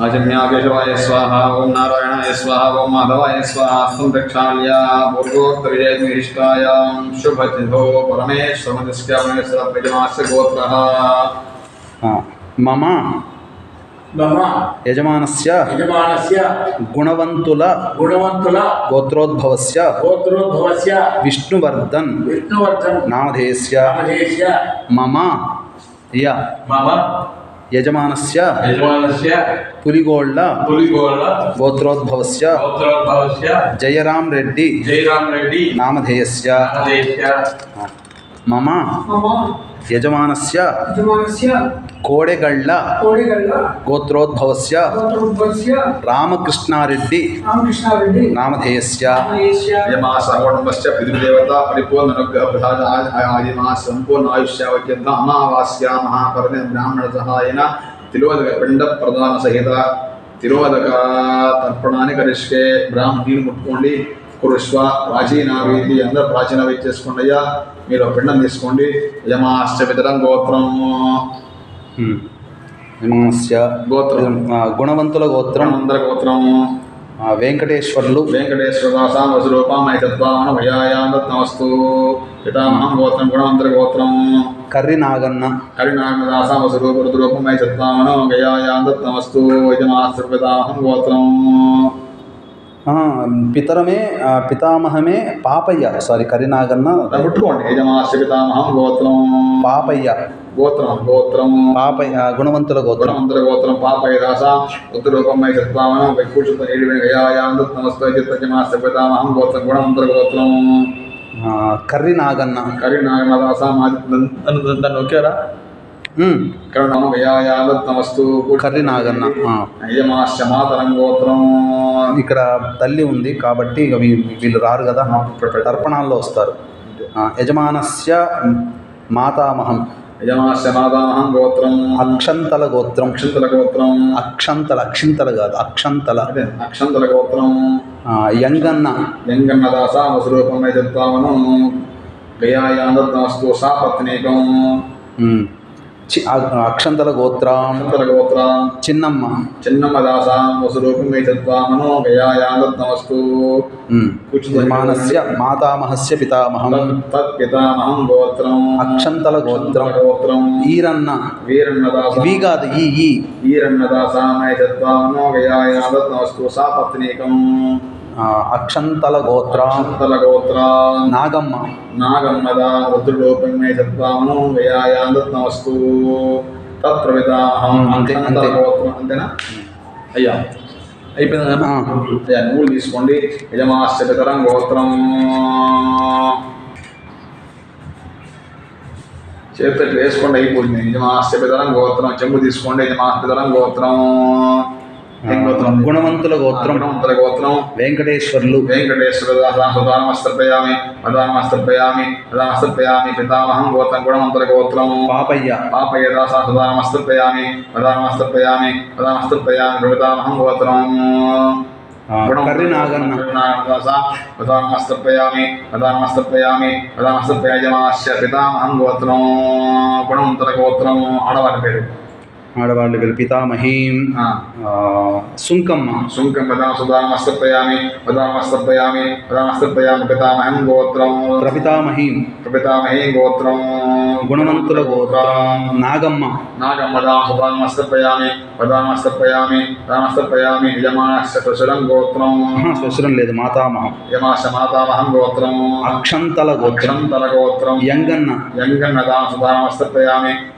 आजन्याकेशवाय स्वाहा ओम नारायणाय स्वाहा ओम माधवाय स्वाहा संरक्षाया पूर्वोक्तविजयनिष्ठायां शुभचिन्तो परमेश्वरमदस्य परमेश्वरप्रजमास्य गोत्रः मम मम यजमानस्य यजमानस्य गुणवन्तुल गुणवन्तुल गोत्रोद्भवस्य गोत्रोद्भवस्य विष्णुवर्धन विष्णुवर्धन नामधेयस्य नामधेयस्य मम या मम యజమానస్య యజమానస్య పులిగోళ్ళ పులిగోళ గోత్రోద్భవస్య గోత్రోద్భవస్య జయరాం రెడ్డి జయరామ్ రెడ్డి నామధేయస్య నామధేయస్య మమ యజమానస్య యజమానస్య ಕೋಡೆಗಳ್ಳ ಗೋತ್ರೋದ್ಭವಸ್ಯ ರಾಮಕೃಷ್ಣಾರೆಡ್ಡಿ ನಾಮಧೇಯಸ್ಯ ಯಮಾ ಸರ್ವಣಮಶ್ಚ ಪೃಥ್ವಿದೇವತಾ ಪರಿಪೂರ್ಣನುಗ್ರಹ ಪ್ರಸಾದ ಆದಿಮಾ ಸಂಪೂರ್ಣ ಆಯುಷ್ಯಾವಕ್ಯಂತ ಅಮಾವಾಸ್ಯ ಮಹಾಪರಮೆ ಬ್ರಾಹ್ಮಣ ಸಹಾಯನ ತಿರುವದಕ ಪಿಂಡ ಪ್ರಧಾನ ಸಹಿತ ತಿರುವದಕ తర్పణాన్ని కరిష్కే బ్రాహ్మణీని ముట్టుకోండి కురుష్వ ప్రాచీన వీధి అందరూ ప్రాచీన వేది చేసుకోండి అయ్యా మీరు పిండం తీసుకోండి యమాశ్చ వితరం గోత్రం గోత్రం. గుణవంతుల గోత్రం. అందర గోత్రం. వెంకటేశ్వర్లు. వెంకటేశ్వరదాసాం వసురూపం ఐతత్వామన భయాయాంతమస్తు పితామహం గోత్రం గుణవంతర గోత్రం. కర్రి నాగన్న హరినామదాసాం వసురూప రుద్రూపం ఐతత్వామన భయాయాంతమస్తు యజమాస్త్ర పితామహం గోత్రం. పితరమే పితామహమే పాపయ్య సారీ కర్రి నాగన్న దాన్ని ముట్టుకోండి యజమాస్య పితామహం గోత్రం పాపయ్య గోత్రం గోత్రం పాపయ్య గుణవంతుల గోత్రం గుణవంతర గోత్రం పాపయ దాస రుద్రూపం ఐతత్వామన వైకూషత భయాయాంతమస్తు యజమాస్య పితామహం గోత్రం గుణవంతర గోత్రం ఆ, కర్రి నాగన్న హరినాగదాసాం దాన్ని నొక్కారా హ్మ్. కరుణం వ్యయాయాదత్తమస్తు కర్రి నాగన్న గోత్రం ఇక్కడ తల్లి ఉంది కాబట్టి ఇక వీళ్ళు రారు కదా. తర్పణాల్లో వస్తారు. యజమానస్య మాతామహం యజమాశ్య మాతామహం. గోత్రం అక్షంతల గోత్రం అక్షంతల గోత్రం అక్షంతల అక్షింతల కాదు అక్షంతల. అక్షంతల గోత్రం ఆ, యంగన్న. యంగన్నదాస వసురూపం చెప్తామను గయాయాదత్తమస్తు సా పత్నీకం అక్షంతల గోత్రం. గోత్రం. చిన్నమ్మ. చిన్నమ్మ దాస వసురూపం ఉమ్. యజమానస్య మాతామహస్య పితామహం. తత్పితామహం గోత్రం. అక్షంతల గోత్రం. గోత్రం. ఈరన్న. వీరన్నదాస. ఇవి కాదు ఈ ఈ. ఈరన్నదాసామయ చత్వామనో వ్యయాయాదత్నవస్తు సా పత్నీకం అక్షంతల గోత్రం. అక్షంతల గోత్ర. నాగమ్మ. నాగమ్మద రుద్రులోపమే చత్వామనో వ్యయాయాదత్నవస్తు తత్ప్రవితామహం అంతే, అక్షంతల. గోత్రం అంతేనా? అయ్యా అయిపోయింది. అయ్యా నువ్వులు తీసుకోండి. యజమాశ్చ పితరం గోత్రం. ఇట్లా వేసుకోండి అయిపోయింది. యజమాశ్చ పితరం గోత్రం. చెంబు తీసుకోండి యజమాశ్చ పితరం గోత్రం ఏం గోత్రం. గుణవంతుల గోత్రం. గుణవంతుల గోత్రం. వెంకటేశ్వర్లు. వెంకటేశ్వర సుధానమస్తర్పయామి పదానమస్తర్పయామి పదానమస్తర్పయామి పితామహం గోత్రం గుణవంతుల గోత్రం. పాపయ్య. పాపయ దాస సుధానమస్తర్పయామి పదానమస్తర్పయామి పదానమస్తర్పయామి పితామహం గోత్రం. ప్రధానమస్తర్పయామి పితామహం గోత్రం. గుణవంతుల గోత్రం. ఆడవారి పేరు. ఆడవాళ్ళు వీళ్ళు పితామహీం సుంకమ్మ. శుంకం ప్రధాన సుధానమస్తర్పయామి ప్రధానమస్తర్పయామి ప్రధానమస్తర్పయామి పితామహం గోత్రం. ప్రపితామహీం. పితామహీ గోత్రం. గుణవంతుల గోత్రం. నాగమ్మ. నాగమ్మదా సుధానమస్తర్పయామి ప్రధానమస్తర్పయామి ప్రధానమస్తర్పయామి యజమానస్య ప్రసురం గోత్రం. ఆహా, స్వశ్రం లేదు మాతామహం. యమాశ మాతామహం గోత్రం. అక్షంతల గోత్రం. అక్షంతల గోత్రం. యంగన్న. యంగన్నదా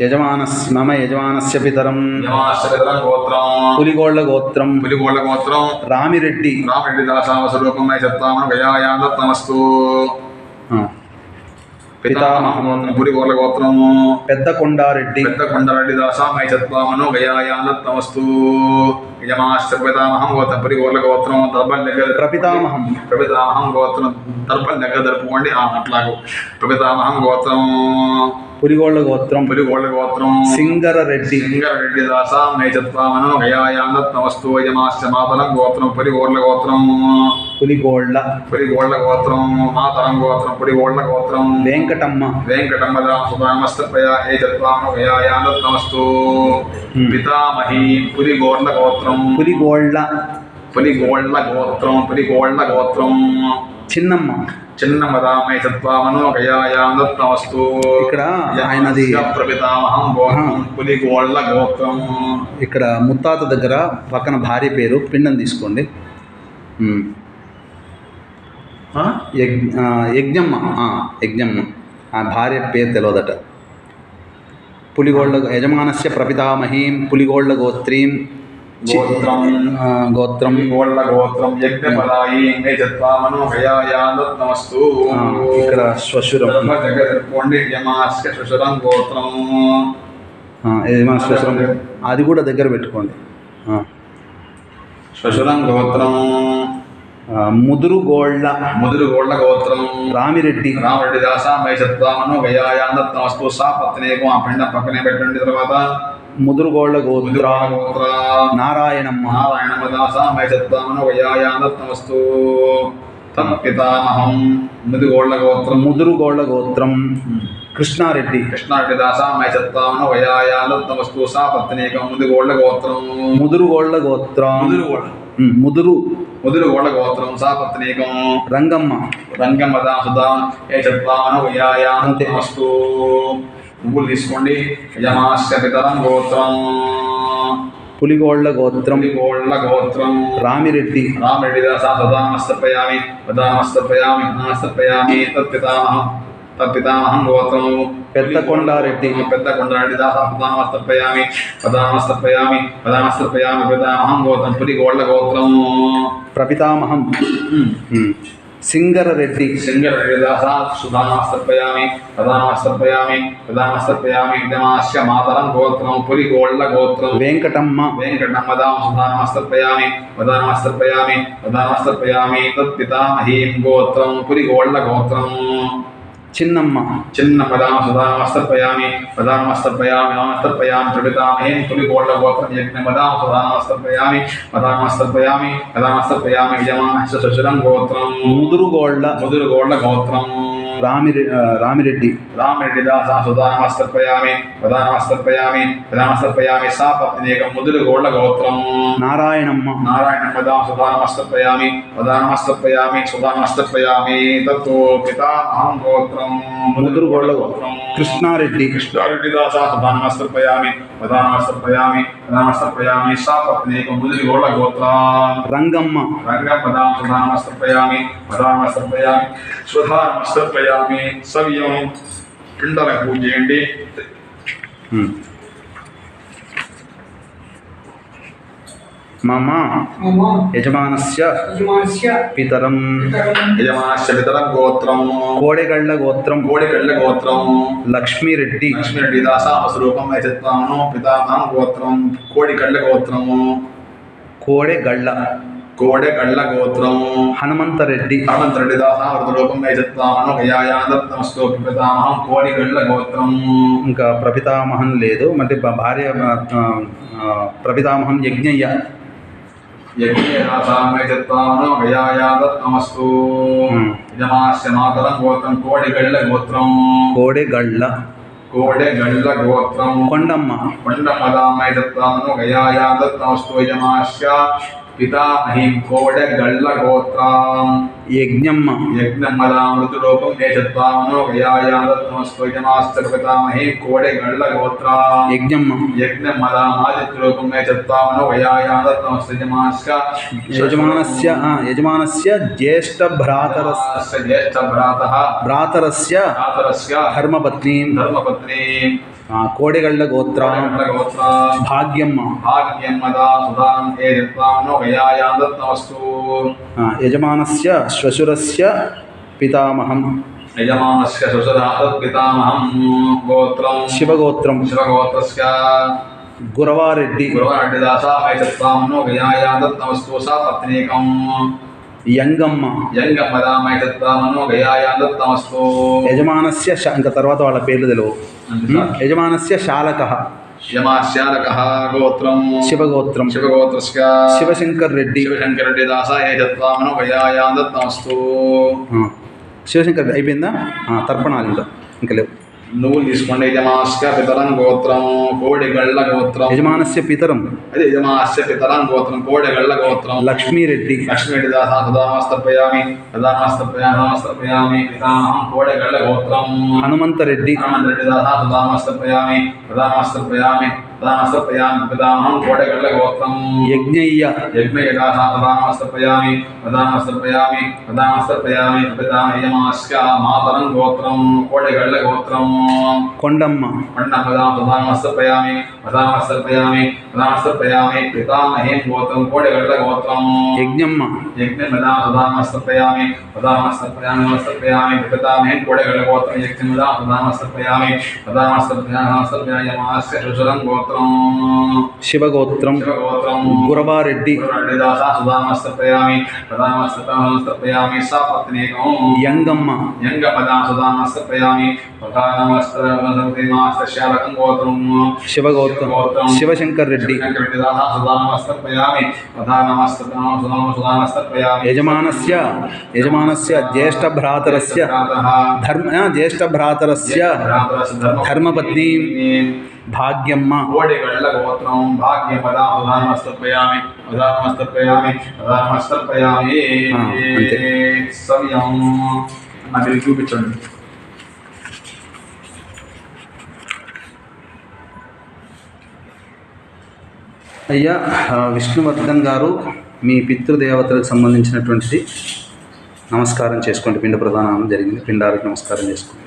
యజమానస్ మమ యజమానస్య పితరం. యమాశ్చరం గోత్రం. పులిగోళ్ళ గోత్రం. రామిరెడ్డి. రామరెడ్డి దాసామ స్వరూపమై చెప్తామను గయాయాందత్తమస్తు ఆ. పితామహం పురి గోర్ల గోత్రము పెద్ద కొండారెడ్డి. పెద్ద కొండరెడ్డి దాసామై చత్వామను గయాయానత్తమస్తు. యమాశ్చ పితామహం గోత్రం పురి గోర్ల గోత్రం దర్బల్ దగ్గర ప్రపితామహం. ప్రపితామహం గోత్రం దర్బల్ దగ్గర జరుపుకోండి అట్లాగు ప్రపితామహం గోత్రం పులిగోళ్ళ గోత్రం గోర్ల గోత్రం సింగర రెడ్డి సింగరెడ్డి దాసాం నైచత్వామను గయాయానత్తమస్తు. యమాశ్చ మాతరం గోత్రం గోర్ల గోత్రం పులిగోళ్ళ. పురి గోళ్ళ గోత్రం మాతరం గోత్రం పురి గోళ్ళ గోత్రం. వెంకటమ్మ. వెంకటమ్మదామస్తపయ ఏ చత్వామను గయాయానత్తమస్తు Hmm. పితామహి పురి గోర్ల గోత్రం. పులిగోళ్ళ. పులి గోళ్ళ గోత్రం పులి గోళ్ళ గోత్రం. చిన్నమ్మ. చిన్నమదామై చత్వామను గయాయానత్తమస్తు ఇక్కడ ఆయనది ప్రపితామహం గోత్రం పులి గోళ్ళ గోత్రం. ఇక్కడ ముత్తాత దగ్గర పక్కన భార్య పేరు పిండం తీసుకోండి. యజ్ఞమ్మ యజ్ఞమ్మ. ఆ భార్య పేరు తెలియదట పులిగోళ్ళ యజమానస్య ప్రపితామహీం పులిగోళ్ళ గోత్రీం గోత్రం. గోత్రం. ఇక్కడ శ్వశురం. గోత్రం. యజమాన శ్వశురం? అది కూడా దగ్గర పెట్టుకోండి. ఆ, శుశరం గోత్రం. ఆ, ముదురుగోళ్ళ. ముదురు గోళ్ళ గోత్రం. రామిరెడ్డి. రామరెడ్డి దాస మై చత్వామను గయాయానత్తమస్తు సా పత్నేకు ఆ పిండ పక్కనే పెట్టండి తర్వాత. ముదురుగోళ్ళ గోత్ర. గోత్ర. నారాయణమ్మ. నారాయణ దాస మై చత్వామను గయాయానత్తమస్తు తత్పితామహం ముదుగోళ్ళ గోత్రం. ముదురుగోళ్ళ గోత్రం. కృష్ణారెడ్డి. కృష్ణారెడ్డి దాస మై చత్వామను గయాయానత్తమస్తు సా పత్నేకం ముదుగోళ్ళ గోత్రం. ముదురుగోళ్ళ గోత్రం. ముదురుగోళ్ళ. ఉమ్, ముదురు ముదురుగోళ్ళ గోత్రం సా పత్నేకం. రంగమ్మ. రంగమదా సుధా ఏ చత్వామను యాయానమస్తు నువ్వులు తీసుకోండి. పితరం గోత్రం. పులిగోళ్ళ గోత్రం. గోళ్ళ గోత్రం. రామిరెడ్డి. రామరెడ్డి దాస సదామస్తపయామి పదామస్తపయామి నాస్తపయామి తత్పితామహం. తత్పితామహం గోత్రం పెద్ద కొండారెడ్డి. పెద్ద కొండారెడ్డి దాస పదామస్తపయామి పదామస్తపయామి పదామస్తపయామి పితామహం గోత్రం పులి గోళ్ళ గోత్రం ప్రపితామహం. ఉమ్, సింగర రెడ్డి శృంగరదాస సుధామాస్తర్పయామి ప్రధానమాస్తర్పయామి ప్రధానమాస్తర్పయామి విద్యమాస్య మాతరం గోత్రం పులి గోళ్ళ గోత్రం వెంకటమ్మ వెంకటమ్మదాం సుధానమాస్తర్పయామి ప్రధానమాస్తర్పయామి ప్రధానమాస్తర్పయామి తత్పితామహీం గోత్రం పులి గోళ్ళ గోత్రం చిన్నమ్మ. చిన్న పదామ సుధానమస్తర్పయామి ప్రధానమస్తర్పయామి నమస్తర్పయామి ప్రపితామహీం పులి గోళ్ళ గోత్రం యజ్ఞమదాం సుధానమస్తర్పయామి ప్రధానమస్తర్పయామి ప్రధానమస్తర్పయామి విజయమానస్య సుశురం గోత్రం. ముదురుగోళ్ళ ముదురు గోళ్ళ గోత్రం. రామిరె రామిరెడ్డి. రామరెడ్డి దాస సుధానమస్తర్పయామి ప్రధానమస్తర్పయామి ప్రధానమస్తర్పయామి సా పత్నిక ముదురు గోళ్ళ గోత్రం. నారాయణమ్మ. నారాయణ పదా సుధానమస్తర్పయామి ప్రధానమస్తర్పయామి సుధానమస్తర్పయామి తత్తో పితామహం గోత్రం. ముదురు గోళ్ళ కృష్ణారెడ్డి. కృష్ణారెడ్డి దాస సుధానమస్తర్పయామి ప్రధానమస్తర్పయామి ప్రధానమస్తర్పయామి సా పత్నిక ముదురు గోళ్ళ గోత్రం రంగమ్మ రంగపదాం సుధానమస్తర్పయామి పదామస్తర్పయామి సుధానమస్తర్పయామి సవ్యం పిండలకు పూజ చేయండి మమ యజమానస్య పితరం యజమానస్య పితరం గోత్రం కోడెగళ్ళ గోత్రం కోడికళ్ళ గోత్రం లక్ష్మీరెడ్డి లక్ష్మీరెడ్డి దాసామ స్వరూపం యజత్వామను పితామహం గోత్రం కోడికళ్ళ గోత్రము కోడెగళ్ళ కోడెకళ్ళ గోత్రం హనుమంతరెడ్డి హనుమంతరెడ్డి దాసామ రూపం యజత్వామను గయాయాదత్తమస్తో పితామహం కోడికళ్ళ గోత్రం ఇంకా ప్రపితామహం లేదు అంటే భా- భార్య ప్రపితామహం యజ్ఞయ్య యజ్ఞాసామయజత్వామను గయాయాదత్తమస్తు Hmm. యజమాస్య మాతరం గోత్రం కోడికళ్ళ గోత్రం కోడెగళ్ళ కోడెగళ్ళ గోత్రం కొండమ్మ కొండమదామయజత్వామను గయాయాదత్తమస్తు యజమాస్య పితామహీం కోడెగళ్ళ గోత్రం యజ్ఞమ్మ యజ్ఞమదామృతులోకం ఏషత్వామను గయాయాదత్తమస్తు యజమాస్య పితామహీం కోడెగళ్ళ గోత్రం యజ్ఞమ్మ యజ్ఞమదామాదిత్యలోకం ఏషత్వామను యజమానస్య ఏ దిత్వామనో గయాయాదత్తమస్తు ఆ, యజమానస్య శ్వశురస్య పితామహం యజమానస్య సుషదాతద్పితామహం గోత్రం శివగోత్రం శివగోత్రస్య గురవారెడ్డి గురవారెడ్డిదాసా మైతత్వామనో గయాయాదత్తమస్తు సా పత్నీకం యంగమ్మ యంగమదామైతత్వామనో గయాయాదత్తమస్తు యజమానస్య ఇంకా తర్వాత వాళ్ళ పేర్లు తెలియవు యజమానస్య శాలక. యమాశ్యాలకः గోత్రం. శివగోత్రం. శివగోత్రస్య. శివశంకర్ రెడ్డి శివశంకరెడ్డిదాసా ఏతత్వామనో గయాయాదత్తమస్తు ఆ, శివశంకర్ రెడ్డి అయిపోయిందా? ఆ, తర్పణాలు ఇంకా. ఇంకా లేవు. నువ్వులు తీసుకోండి యజమాస్య పితరం గోత్రం కోడిగళ్ళ గోత్రం యజమానస్య పితరం అదే యజమాస్య పితరం గోత్రం కోడిగళ్ళ గోత్రం లక్ష్మీరెడ్డి లక్ష్మీదాస సదామస్తర్పయామి సదామస్తర్పయామి పితామహం కోడిగళ్ళ గోత్రం హనుమంతరెడ్డి హనుమంతరెడ్డిదాస సదామస్తర్పయామి సదామస్తర్పయామి సదామస్తర్పయామి పితామహం కోడిగళ్ళ గోత్రం యజ్ఞయ్య యజ్ఞయదాస సదామస్తర్పయామి సదామస్తర్పయామి సదామస్తర్పయామి పితామహ యజమాస్య మాతరం గోత్రం కోడిగళ్ళ గోత్రం కొండమ్మ పన్నపదాం ప్రధానమస్తర్పయామి ప్రధానమస్తర్పయామి ప్రధానమస్తర్పయామి పితామహేం గోత్రం కోడిగళ్ళ గోత్రం యజ్ఞమ్మ యజ్ఞమదాం ప్రధానమస్తర్పయామి ప్రధానమస్తర్పయామి నమస్తర్పయామి పితామహేం కోడిగళ్ళ గోత్రం యజ్ఞమదాం ప్రధానమస్తర్పయామి ప్రధానమస్తర్పయామి నమస్తర్పయామి యమాస్య శుశరం గోత్రం శివగోత్రం శివగోత్రం గురవారెడ్డి గురువారెడ్డిదాస సుధామస్తర్పయామి ప్రధానమస్తర్పయామి సా పత్నీకం యంగమ్మ యంగపదాం సుధామస్తర్పయామి ప్రధానమస్తర్పయామి గోత్రం శివగోత్రం శివశంకర్ రెడ్డి యజమానస్య యజమానస్య జ్యేష్ఠ భ్రాతరస్య ధర్మ భాగ్యమ్మ. కోడిగళ్ళ గోత్రం భాగ్యపదా ప్రధానమస్తర్పయామి ప్రధానమస్తర్పయామి ప్రధానమస్తర్పయామి ఆ, అంతే. సవ్యం. నాకు చూపించండి. అయ్యా విష్ణువర్ధన్ గారు మీ పితృదేవతలకు సంబంధించినటువంటిది నమస్కారం చేసుకోండి. పిండ ప్రదానం జరిగింది. పిండాలకు నమస్కారం చేసుకోండి.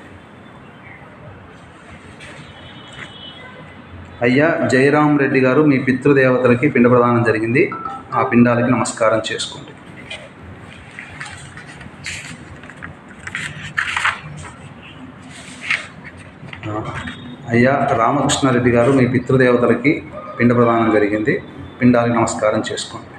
అయ్యా జయరాం రెడ్డి గారు మీ పితృదేవతలకి పిండ ప్రదానం జరిగింది. ఆ పిండాలకి నమస్కారం చేసుకోండి. అయ్యా రామకృష్ణారెడ్డి గారు మీ పితృదేవతలకి పిండ ప్రదానం జరిగింది. పిండాలకి నమస్కారం చేసుకోండి.